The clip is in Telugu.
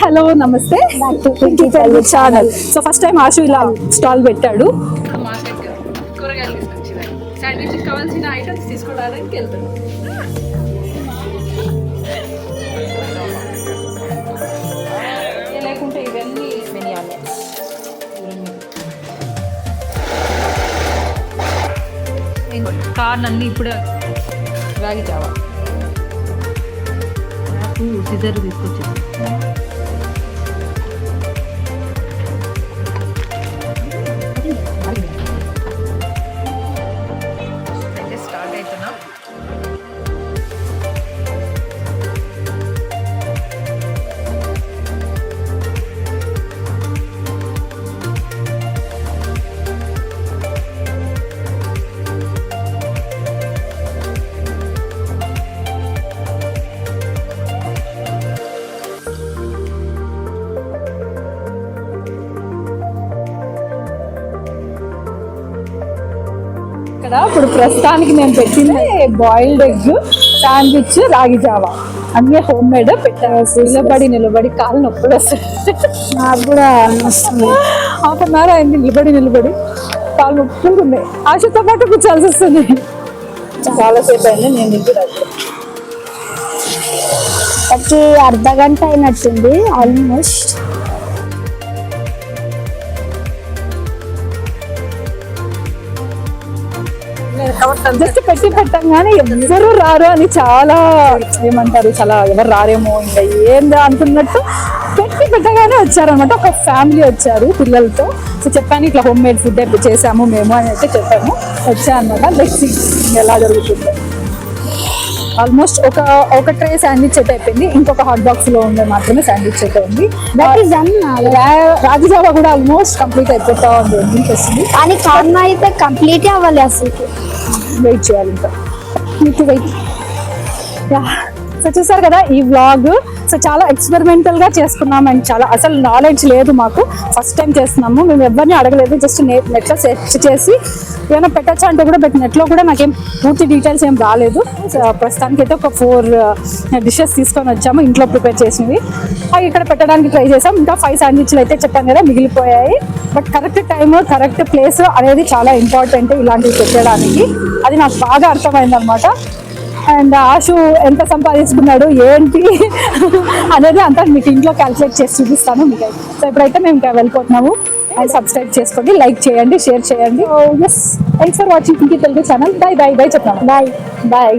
హలో నమస్తే. ఛానల్ సో ఫస్ట్ టైం ఆశు ఇలా స్టాల్ పెట్టాడు. మార్కెట్ కూరగాయలు తీసుకొచ్చేదాన్ని శాండ్విచ్ కావాల్సిన ఐటమ్స్ తీసుకోవడానికి లేకుంటే ఇవన్నీ మినీ ఆనియన్స్ కార్న్ అన్నీ ఇప్పుడే రాగి చావా నాకు సిజర్ తీసుకొచ్చింది ఇక్కడ ఇప్పుడు ప్రస్తుతానికి మేము పెట్టింది బాయిల్డ్ ఎగ్ శాండ్విచ్ రాగి జావా. అన్నీ హోమ్ మేడ్ పెట్టాము నిలబడి నిలబడి కాళ్ళు నొప్పులు వస్తాయి. నాకు కూడా వస్తుంది హాఫ్ అన్ అవర్ అయింది నిలబడి నిలబడి. కాళ్ళు నొప్పులు ఉన్నాయి. ఆశతో పాటు కూర్చోాల్సి వస్తుంది. చాలాసేపు అయింది నేను ఇంటి దగ్గర ప్రతి అర్ధ గంట అయినట్టుంది ఆల్మోస్ట్ జస్ట్ పెట్టి పెట్టంగానే ఎవరు రారు అని చాలా ఏమంటారు చాలా ఎవరు రారేమో ఇంకా ఏందా అనుకున్నట్టు పెట్టి పెట్టగానే వచ్చారనమాట ఒక ఫ్యామిలీ వచ్చారు పిల్లలతో. సో చెప్పాను ఇట్లా హోమ్ మేడ్ ఫుడ్ అయితే చేసాము మేము అని అయితే చెప్పాము. వచ్చాయన్నమాట లెట్స్ ఎలా జరుగుతుంది. ఆల్మోస్ట్ ఒక ఒక ట్రే శాండ్విచ్ అయితే అయిపోయింది. ఇంకొక హాట్ బాక్స్లో ఉండే మాత్రమే శాండ్విచ్ అయితే ఉంది రాజజావా కూడా ఆల్మోస్ట్ కంప్లీట్ అయిపోతా ఉంది. వస్తుంది కానీ కార్న్ అయితే కంప్లీట్ అవ్వాలి అసలు వెయిట్ చేయాలి ఇంకా. మీకు వెయిట్ యా సో చూసారు కదా ఈ వ్లాగ్ సో చాలా ఎక్స్పెరిమెంటల్గా చేసుకున్నాం అండ్ చాలా అసలు నాలెడ్జ్ లేదు మాకు. ఫస్ట్ టైం చేస్తున్నాము. మేము ఎవరిని అడగలేదు జస్ట్ నెట్లో సెర్చ్ చేసి ఏమైనా పెట్టచ్చా అంటే కూడా బట్ నెట్లో కూడా నాకేం పూర్తి డీటెయిల్స్ ఏం రాలేదు. సో ప్రస్తుతానికి అయితే ఒక ఫోర్ డిషెస్ uh, తీసుకొని వచ్చాము ఇంట్లో ప్రిపేర్ చేసినవి. అవి ఇక్కడ పెట్టడానికి ట్రై చేసాం. ఇంకా ఫైవ్ శాండ్విచ్లు అయితే చెప్పాను కదా మిగిలిపోయాయి. But correct time correct place అనేది చాలా ఇంపార్టెంట్ ఇలాంటివి పెట్టడానికి. అది నాకు బాగా అర్థమైంది అనమాట అండ్ ఆశు ఎంత సంపాదించుకున్నాడు ఏంటి అనేది అంతా మీకు ఇంట్లో క్యాల్కులేట్ చేసి చూపిస్తాను మీకు. సో ఇప్పుడైతే మేము ఇంకా వెళ్ళిపోతున్నాము. అండ్ సబ్స్క్రైబ్ చేసుకోండి లైక్ చేయండి షేర్ చేయండి. ఎస్ థ్యాంక్స్ ఫర్ వాచింగ్ ఇంకి Telugu channel bye bye bye చెప్తాను. Bye bye